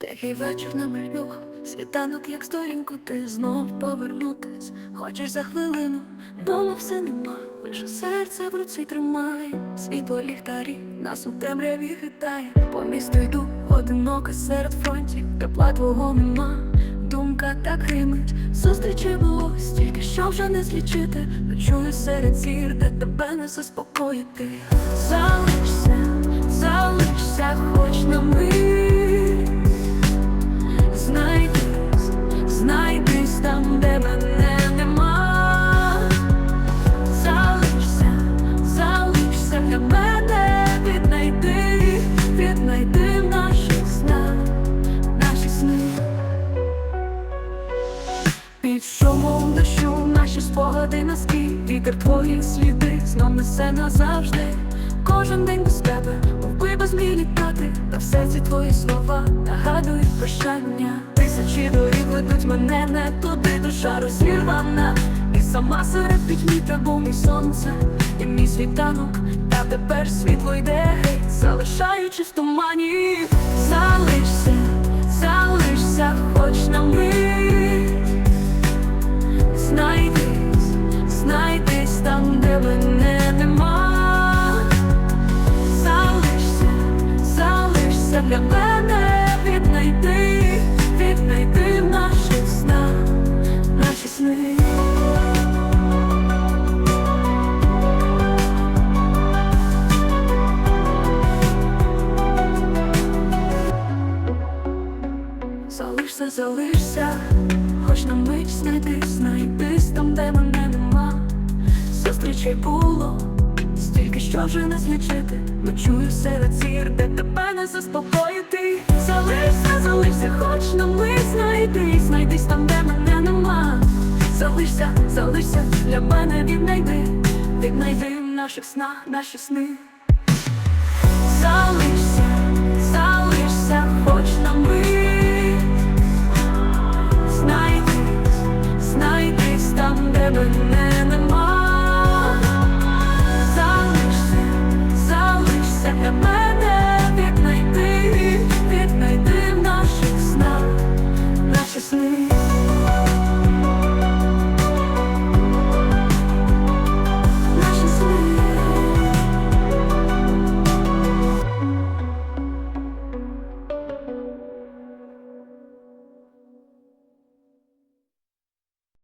Тихий вечір на малюх, світанок, як сторінку, ти знов повернутись. Хочеш за хвилину, дома все нема, лише серце в руці тримає, світло ліхтарі, нас у темряві хитає. По місту йду, одиноко серед фронтів, тепла твого нема. Думка так гримить, зустрічі було стільки, що вже не злічити. Чую серед зір, де тебе не заспокоїти. Під шумом дощу наші спогади на скі Вітер твої сліди знов несе назавжди. Кожен день без тебе, мовби без мій літати. Та в серці твої слова нагадують прощання. Тисячі доріг ведуть мене не туди, душа розірвана. І сама серед пітьмі та був мій сонце. І мій світанок, та тепер світло йде Залишаючись в тумані мене нема. Залишся, залишся для мене, віднайди, віднайди в наших снах, наші сни. Залишся, залишся, хоч на мить знайди, знайдись там, де мене нема ще й було, стільки що вже не злічити, ночую серед зір, де тебе не заспокоїти. Залишся, залишся, хоч на мить знайди, знайдись там, де мене нема. Залишся, залишся, для мене віднайди, віднайди в наших снах, наші сни. Залишся.